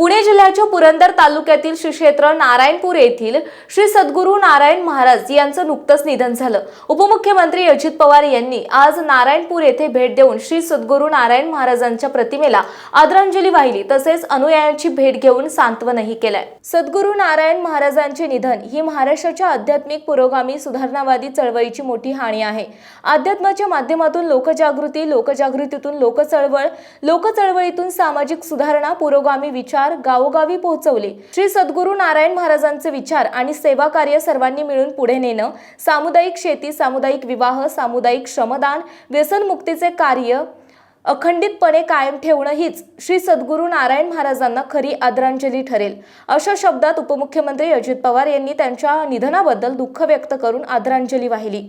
पुणे जिल्ह्याच्या पुरंदर तालुक्यातील श्री क्षेत्र नारायणपूर येथील श्री सद्गुरू नारायण महाराज यांचं नुकतंच निधन झालं. उपमुख्यमंत्री अजित पवार यांनी आज नारायणपूर येथे भेट देऊन श्री सद्गुरू नारायण महाराजांच्या प्रतिमेला आदरांजली वाहिली तसेच अनुयायांची भेट घेऊन सांत्वनही केलंय. सद्गुरू नारायण महाराजांचे निधन ही महाराष्ट्राच्या आध्यात्मिक पुरोगामी सुधारणावादी चळवळीची मोठी हानी आहे. अध्यात्माच्या माध्यमातून लोकजागृती लोकजागृतीतून लोकचळवळ लोकचळवळीतून सामाजिक सुधारणा पुरोगामी विचार गावोगावी पोहोचवले. श्री सद्गुरू नारायण महाराजांचे विचार आणि सेवा कार्य सर्वांनी मिळून पुढे नेणं सामुदायिक शेती सामुदायिक विवाह सामुदायिक श्रमदान व्यसनमुक्तीचे कार्य अखंडितपणे कायम ठेवणं हीच श्री सद्गुरू नारायण महाराजांना खरी आदरांजली ठरेल. अशा शब्दात उपमुख्यमंत्री अजित पवार यांनी त्यांच्या निधनाबद्दल दुःख व्यक्त करून आदरांजली वाहिली.